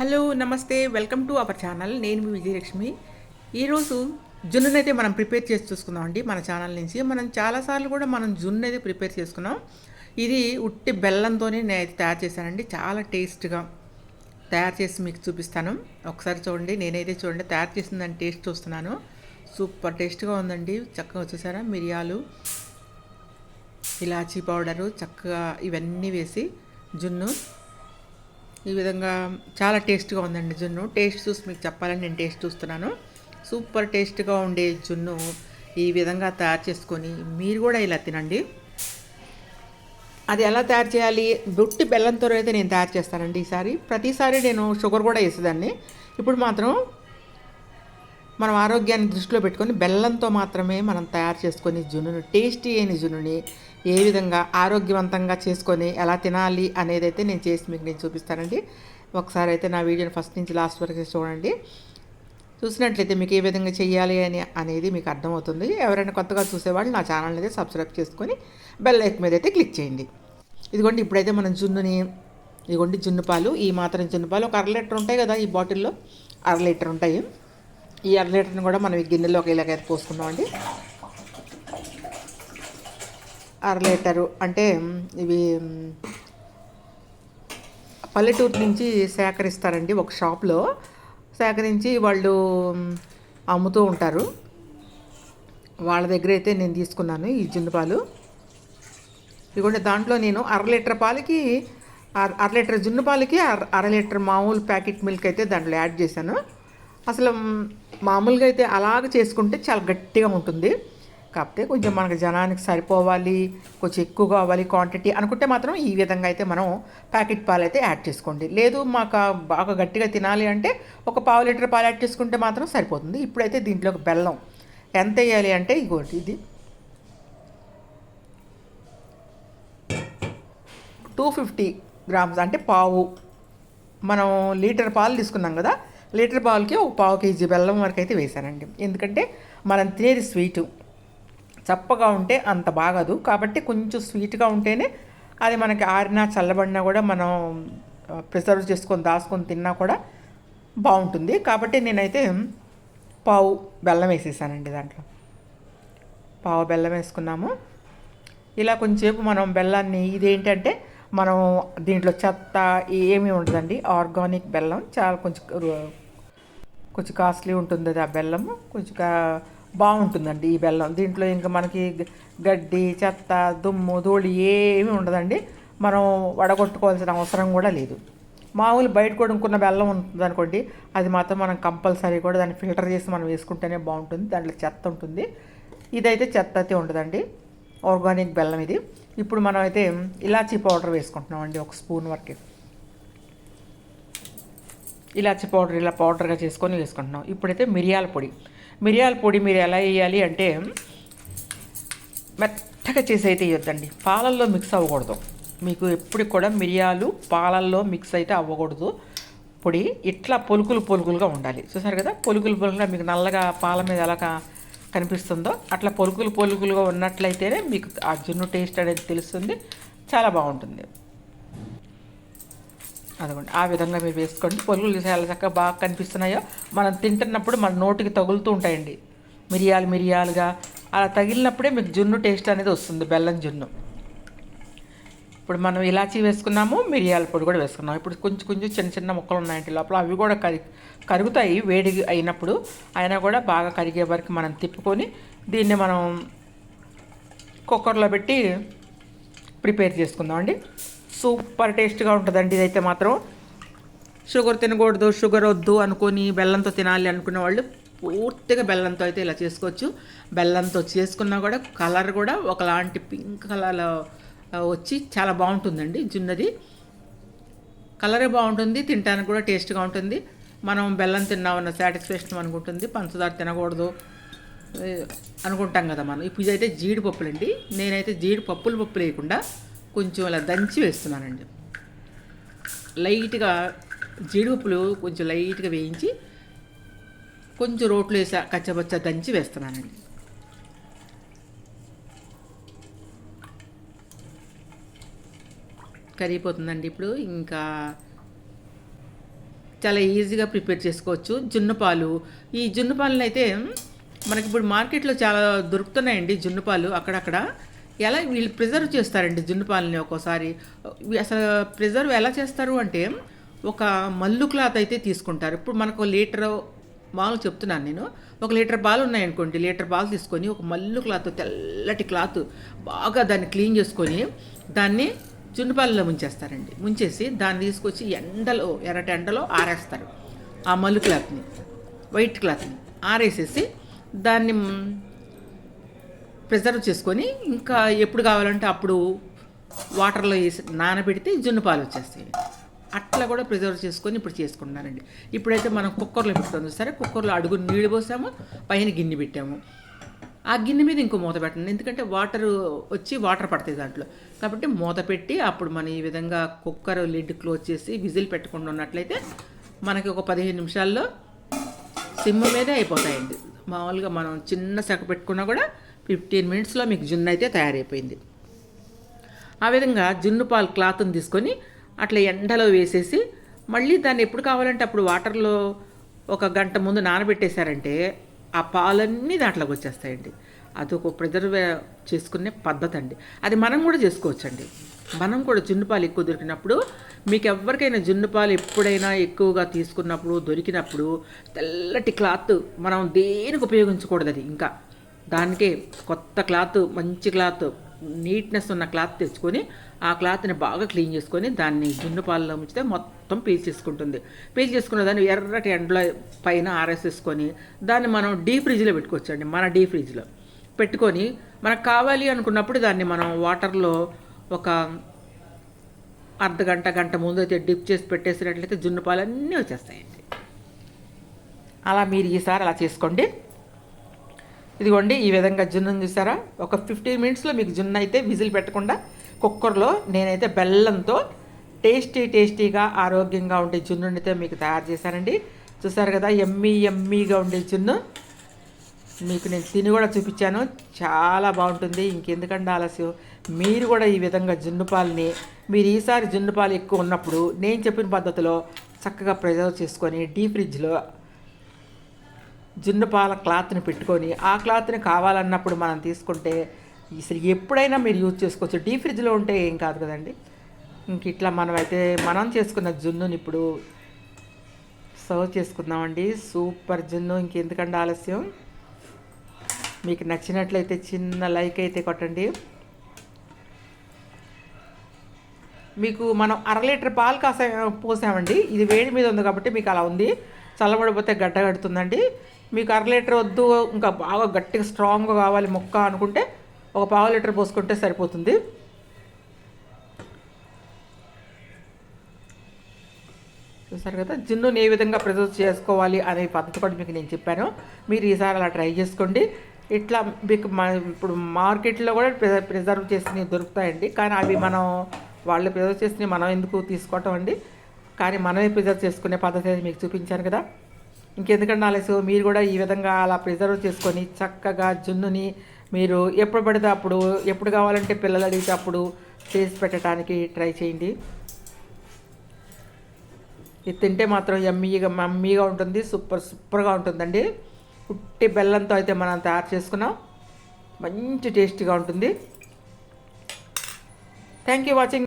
Hello నమస్తే. Welcome to our channel. నేను మీ విజయలక్ష్మి. ఈరోజు జున్నునైతే మనం ప్రిపేర్ చేసి చూసుకుందాం అండి మన ఛానల్ నుంచి. మనం చాలాసార్లు కూడా మనం జున్ను అయితే ప్రిపేర్ చేసుకున్నాం. ఇది ఉట్టి బెల్లంతోనే నేను అయితే తయారు చేశానండి. చాలా టేస్ట్గా తయారు చేసి మీకు చూపిస్తాను. ఒకసారి చూడండి. నేనైతే చూడండి. తయారు చేసిన దాని టేస్ట్ చూస్తున్నాను. సూపర్ టేస్ట్గా ఉందండి. చక్కగా వచ్చేసారా? మిరియాలు ఇలాచీ పౌడరు చక్కగా ఇవన్నీ వేసి జున్ను ఈ విధంగా చాలా టేస్ట్గా ఉందండి జున్ను. టేస్ట్ చూసి మీకు చెప్పాలని నేను టేస్ట్ చూస్తున్నాను. సూపర్ టేస్ట్గా ఉండే జున్ను ఈ విధంగా తయారు చేసుకొని మీరు కూడా ఇలా తినండి. అది ఎలా తయారు చేయాలి? బుట్టి బెల్లంతో అయితే నేను తయారు చేస్తానండి ఈసారి. ప్రతిసారి నేను షుగర్ కూడా వేసేదాన్ని. ఇప్పుడు మాత్రం మనం ఆరోగ్యాన్ని దృష్టిలో పెట్టుకొని బెల్లంతో మాత్రమే మనం తయారు చేసుకొని జున్నుని టేస్టీ అయిన జున్నుని ఏ విధంగా ఆరోగ్యవంతంగా చేసుకొని ఎలా తినాలి అనేది అయితే నేను చేసి మీకు నేను చూపిస్తానండి. ఒకసారి అయితే నా వీడియోని ఫస్ట్ నుంచి లాస్ట్ వరకు చూడండి. చూసినట్లయితే మీకు ఏ విధంగా చేయాలి అని అనేది మీకు అర్థమవుతుంది. ఎవరైనా కొత్తగా చూసేవాళ్ళు నా ఛానల్ అయితే సబ్స్క్రైబ్ చేసుకొని బెల్ ఐక్ మీద అయితే క్లిక్ చేయండి. ఇదిగోండి ఇప్పుడైతే మనం జున్నుని ఇదిగోండి జున్ను పాలు ఈ మాత్రం జున్నుపాలు ఒక అర లీటర్ ఉంటాయి కదా ఈ బాటిల్లో? అర లీటర్ ఉంటాయి. ఈ అర లీటర్ని కూడా మనం ఈ గిన్నెలోకి ఇలాగైతే పోసుకున్నామండి అర లీటరు అంటే ఇవి పల్లెటూరు నుంచి సేకరిస్తారండి ఒక షాప్లో. సేకరించి వాళ్ళు అమ్ముతూ ఉంటారు. వాళ్ళ దగ్గర అయితే నేను తీసుకున్నాను ఈ జున్ను పాలు. ఇదిగోండి దాంట్లో నేను అర లీటర్ పాలకి అర అర లీటర్ జున్ను పాలకి అర అర లీటర్ మామూలు ప్యాకెట్ మిల్క్ అయితే దాంట్లో యాడ్ చేశాను. అసలు మామూలుగా అయితే అలాగ చేసుకుంటే చాలా గట్టిగా ఉంటుంది. కాకపోతే కొంచెం మనకు జనానికి సరిపోవాలి కొంచెం ఎక్కువ కావాలి క్వాంటిటీ అనుకుంటే మాత్రం ఈ విధంగా అయితే మనం ప్యాకెట్ పాలు అయితే యాడ్ చేసుకోండి. లేదు మాకు బాగా గట్టిగా తినాలి అంటే ఒక పావు లీటర్ పాలు యాడ్ చేసుకుంటే మాత్రం సరిపోతుంది. ఇప్పుడైతే దీంట్లో ఒక బెల్లం ఎంత వేయాలి అంటే ఇగోటి ఇది. టూ ఫిఫ్టీ గ్రామ్స్ అంటే పావు. మనం లీటర్ పాలు తీసుకున్నాం కదా లీటర్ పాలకి ఒక పావు కేజీ బెల్లం వరకు అయితే వేసానండి ఎందుకంటే మనం తినేది స్వీటు. చప్పగా ఉంటే అంత బాగదు. కాబట్టి కొంచెం స్వీట్గా ఉంటేనే అది మనకి ఆరినా చల్లబడినా కూడా మనం ప్రిజర్వ్ చేసుకొని దాచుకొని తిన్నా కూడా బాగుంటుంది. కాబట్టి నేనైతే పావు బెల్లం వేసేసానండి దాంట్లో. పావు బెల్లం వేసుకున్నాము. ఇలా కొంచెంసేపు మనం బెల్లాన్ని ఇదేంటంటే మనం దీంట్లో చెత్త ఏమీ ఉండదండి. ఆర్గానిక్ బెల్లం చాలా కొంచెం కొంచెం కాస్ట్లీ ఉంటుంది అది ఆ బెల్లము. కొంచెం బాగుంటుందండి ఈ బెల్లం. దీంట్లో ఇంకా మనకి గడ్డి చెత్త దుమ్ము ధూళి ఏమీ ఉండదండి. మనం వడగొట్టుకోవాల్సిన అవసరం కూడా లేదు. మామూలు బయట కొనుక్కున్న బెల్లం ఉంటుంది అనుకోండి అది మాత్రం మనం కంపల్సరీ కూడా దాన్ని ఫిల్టర్ చేసి మనం వేసుకుంటేనే బాగుంటుంది. దాంట్లో చెత్త ఉంటుంది. ఇదైతే చెత్త అయితే ఉండదండి. ఆర్గానిక్ బెల్లం ఇది. ఇప్పుడు మనం అయితే ఇలాచీ పౌడర్ వేసుకుంటున్నాం అండి ఒక స్పూన్ వరకు. ఇలాచి పౌడర్ ఇలా పౌడర్గా చేసుకొని వేసుకుంటున్నాం. ఇప్పుడైతే మిరియాల పొడి. మిరియాల పొడి మీరు ఎలా వేయాలి అంటే మెత్తగా చేసి అయితే వేయొద్దండి. పాలల్లో మిక్స్ అవ్వకూడదు. మీకు ఎప్పటికి కూడా మిరియాలు పాలల్లో మిక్స్ అయితే అవ్వకూడదు. పొడి ఇట్లా పొలుకులు పొలుకులుగా ఉండాలి. చూసారు కదా? పొలుకులు పొలుకులుగా మీకు నల్లగా పాల మీద అలాగా కనిపిస్తుందో. అట్లా పొలుకులు పొలుకులుగా ఉన్నట్లయితేనే మీకు ఆ జున్ను టేస్ట్ అనేది తెలుస్తుంది. చాలా బాగుంటుంది. అదిగోండి ఆ విధంగా మీరు వేసుకోండి. పొలుగులు చాలా చక్కగా బాగా కనిపిస్తున్నాయో. మనం తింటున్నప్పుడు మన నోటికి తగులుతూ ఉంటాయండి. మిరియాలు మిరియాలుగా అలా తగిలినప్పుడే మీకు జున్ను టేస్ట్ అనేది వస్తుంది బెల్లం జున్ను. ఇప్పుడు మనం ఇలాచీ వేసుకున్నాము మిరియాల పొడి కూడా వేసుకున్నాము. ఇప్పుడు కొంచెం కొంచెం చిన్న చిన్న ముక్కలు ఉన్నాయంటే లోపల అవి కూడా కరి కరుగుతాయి వేడి అయినప్పుడు. అయినా కూడా బాగా కరిగే వరకు మనం తిప్పుకొని దీన్ని మనం కుక్కర్లో పెట్టి ప్రిపేర్ చేసుకుందాం అండి. సూపర్ టేస్ట్గా ఉంటుందండి ఇదైతే మాత్రం. షుగర్ తినకూడదు షుగర్ వద్దు అనుకొని బెల్లంతో తినాలి అనుకునే వాళ్ళు పూర్తిగా బెల్లంతో అయితే ఇలా చేసుకోవచ్చు. బెల్లంతో చేసుకున్నా కూడా కలర్ కూడా ఒకలాంటి పింక్ కలర్లో వచ్చి చాలా బాగుంటుందండి జున్నది కలరే బాగుంటుంది తినడానికి కూడా టేస్ట్గా ఉంటుంది. మనం బెల్లం తిన్నామన్న సాటిస్ఫాక్షన్ అనుకుంటుంది పంచదార తినకూడదు అనుకుంటాం కదా మనం. ఇప్పుడు ఇదైతే జీడిపప్పులండి. నేనైతే జీడిపప్పులు పప్పులు లేకుండా కొంచెం అలా దంచి వేస్తున్నానండి. లైట్గా జీడిపప్పులు కొంచెం లైట్గా వేయించి కొంచెం రోట్లు వేసా కచ్చబచ్చ దంచి వేస్తున్నానండి. కరిగిపోతుందండి ఇప్పుడు. ఇంకా చాలా ఈజీగా ప్రిపేర్ చేసుకోవచ్చు. జున్ను పాలు. ఈ జున్నుపాలను అయితే మనకి ఇప్పుడు మార్కెట్లో చాలా దొరుకుతున్నాయండి జున్ను పాలు అక్కడక్కడ. ఎలా వీళ్ళు ప్రిజర్వ్ చేస్తారండి జున్ను పాలని ఒక్కోసారి? అసలు ప్రిజర్వ్ ఎలా చేస్తారు అంటే ఒక మల్లు క్లాత్ అయితే తీసుకుంటారు. ఇప్పుడు మనకు లీటర్ మామూలు చెప్తున్నాను నేను. ఒక లీటర్ పాలు ఉన్నాయనుకోండి లీటర్ పాలు తీసుకొని ఒక మల్లు క్లాత్ తెల్లటి క్లాత్ బాగా దాన్ని క్లీన్ చేసుకొని దాన్ని చున్నుపాలలో ముంచేస్తారండి. ముంచేసి దాన్ని తీసుకొచ్చి ఎండలో ఎర్రటి ఎండలో ఆరేస్తారు. ఆ మల్లు క్లాత్ని వైట్ క్లాత్ని ఆరేసేసి దాన్ని ప్రిజర్వ్ చేసుకొని ఇంకా ఎప్పుడు కావాలంటే అప్పుడు వాటర్లో వేసి నానబెడితే జున్ను పాలు వచ్చేస్తాయి. అట్లా కూడా ప్రిజర్వ్ చేసుకొని ఇప్పుడు చేసుకుంటున్నారండి. ఇప్పుడైతే మనం కుక్కర్లో పెట్టుకుంది సరే కుక్కర్లో అడుగు నీళ్ళు పోసాము పైన గిన్నె పెట్టాము. ఆ గిన్నె మీద ఇంకో మూత పెట్టండి. ఎందుకంటే వాటర్ వచ్చి వాటర్ పడతాయి దాంట్లో. కాబట్టి మూత పెట్టి అప్పుడు మనం ఈ విధంగా కుక్కర్ లిడ్ క్లోజ్ చేసి విజిల్ పెట్టకుండా ఉన్నట్లయితే మనకి ఒక పదిహేను నిమిషాల్లో సిమ్ మీదే అయిపోతాయండి. మామూలుగా మనం చిన్న సెక పెట్టుకున్నా కూడా ఫిఫ్టీన్ మినిట్స్లో మీకు జున్ను అయితే తయారైపోయింది. ఆ విధంగా జున్ను పాలు క్లాత్ని తీసుకొని అట్లా ఎండలో వేసేసి మళ్ళీ దాన్ని ఎప్పుడు కావాలంటే అప్పుడు వాటర్లో ఒక గంట ముందు నానబెట్టేశారంటే ఆ పాలన్నీ దాంట్లోకి వచ్చేస్తాయండి. అదొక ప్రిజర్వ్ చేసుకునే పద్ధతి అండి. అది మనం కూడా చేసుకోవచ్చండి. మనం కూడా జున్ను పాలు ఎక్కువ దొరికినప్పుడు మీకు ఎవరికైనా జున్ను పాలు ఎప్పుడైనా ఎక్కువగా తీసుకున్నప్పుడు దొరికినప్పుడు తెల్లటి క్లాత్ మనం దేనికి ఉపయోగించకూడదు అది ఇంకా. దానికే కొత్త క్లాత్ మంచి క్లాత్ నీట్నెస్ ఉన్న క్లాత్ తెచ్చుకొని ఆ క్లాత్ని బాగా క్లీన్ చేసుకొని దాన్ని జున్ను పాలలో ఉంచితే మొత్తం పీల్చేసుకుంటుంది పీల్చేసుకున్న దాన్ని ఎర్రటి ఎండలో పైన ఆరేసేసుకొని దాన్ని మనం డీ ఫ్రిడ్జ్లో పెట్టుకోవచ్చు అండి మన డీ ఫ్రిడ్జ్లో. పెట్టుకొని మనకు కావాలి అనుకున్నప్పుడు దాన్ని మనం వాటర్లో ఒక అర్ధ గంట గంట ముందు అయితే డిప్ చేసి పెట్టేసినట్లయితే జున్ను పాలు అన్నీ వచ్చేస్తాయండి. అలా మీరు ఈసారి అలా చేసుకోండి. ఇదిగోండి ఈ విధంగా జున్ను చూసారా? ఒక ఫిఫ్టీన్ మినిట్స్లో మీకు జున్ను అయితే విజిల్ పెట్టకుండా కుక్కర్లో నేనైతే బెల్లంతో టేస్టీ టేస్టీగా ఆరోగ్యంగా ఉండే జున్నునితో మీకు తయారు చేశానండి. చూసారు కదా ఎమ్మీ ఎమ్మీగా ఉండే జున్ను. మీకు నేను తిని కూడా చూపించాను. చాలా బాగుంటుంది. ఇంకెందుకంటే ఆలస్యం? మీరు కూడా ఈ విధంగా జున్ను పాలని మీరు ఈసారి జున్ను పాలు ఎక్కువ ఉన్నప్పుడు నేను చెప్పిన పద్ధతిలో చక్కగా ప్రిజర్వ్ చేసుకొని డీ ఫ్రిడ్జ్లో జున్ను పాల క్లాత్ని పెట్టుకొని ఆ క్లాత్ని కావాలన్నప్పుడు మనం తీసుకుంటే అసలు ఎప్పుడైనా మీరు యూజ్ చేసుకోవచ్చు. డీ ఫ్రిడ్జ్లో ఉంటే ఏం కాదు కదండి. ఇంక ఇట్లా మనమైతే మనం చేసుకున్న జున్నుని ఇప్పుడు సర్వ్ చేసుకుందామండి. సూపర్ జున్ను. ఇంకెందుకంటే ఆలస్యం? మీకు నచ్చినట్లయితే చిన్న లైక్ అయితే కొట్టండి. మీకు మనం అర లీటర్ పాలు కాసా పోసామండి. ఇది వేడి మీద ఉంది కాబట్టి మీకు అలా ఉంది. చల్లబడిపోతే గడ్డ కడుతుందండి. మీకు అర లీటర్ వద్దు ఇంకా బాగా గట్టిగా స్ట్రాంగ్గా కావాలి మొక్క అనుకుంటే ఒక పావు లీటర్ పోసుకుంటే సరిపోతుంది. చూసారు కదా? జున్నుని ఏ విధంగా ప్రిజర్వ్ చేసుకోవాలి అనే పద్ధతి కూడా మీకు నేను చెప్పాను. మీరు ఈసారి అలా ట్రై చేసుకోండి. ఇట్లా మీకు ఇప్పుడు మార్కెట్లో కూడా ప్రిజర్వ్ చేసినవి దొరుకుతాయండి. కానీ అవి మనం వాళ్ళు ప్రిజర్వ్ చేసినవి మనం ఎందుకు తీసుకోవటం అండి? కానీ మనమే ప్రిజర్వ్ చేసుకునే పద్ధతి అయితే మీకు చూపించాను కదా. ఇంకెందుకంటే ఆలస్యం? మీరు కూడా ఈ విధంగా అలా ప్రిజర్వ్ చేసుకొని చక్కగా జున్నుని మీరు ఎప్పుడు పడితే అప్పుడు ఎప్పుడు కావాలంటే పిల్లలు అడిగితే అప్పుడు చేసి పెట్టడానికి ట్రై చేయండి. ఇది తింటే మాత్రం ఎమ్మీగా మమ్మీగా ఉంటుంది సూపర్ సూపర్గా ఉంటుందండి. పుట్టి బెల్లంతో అయితే మనం తయారు చేసుకున్నాం. మంచి టేస్టీగా ఉంటుంది. Thank you watching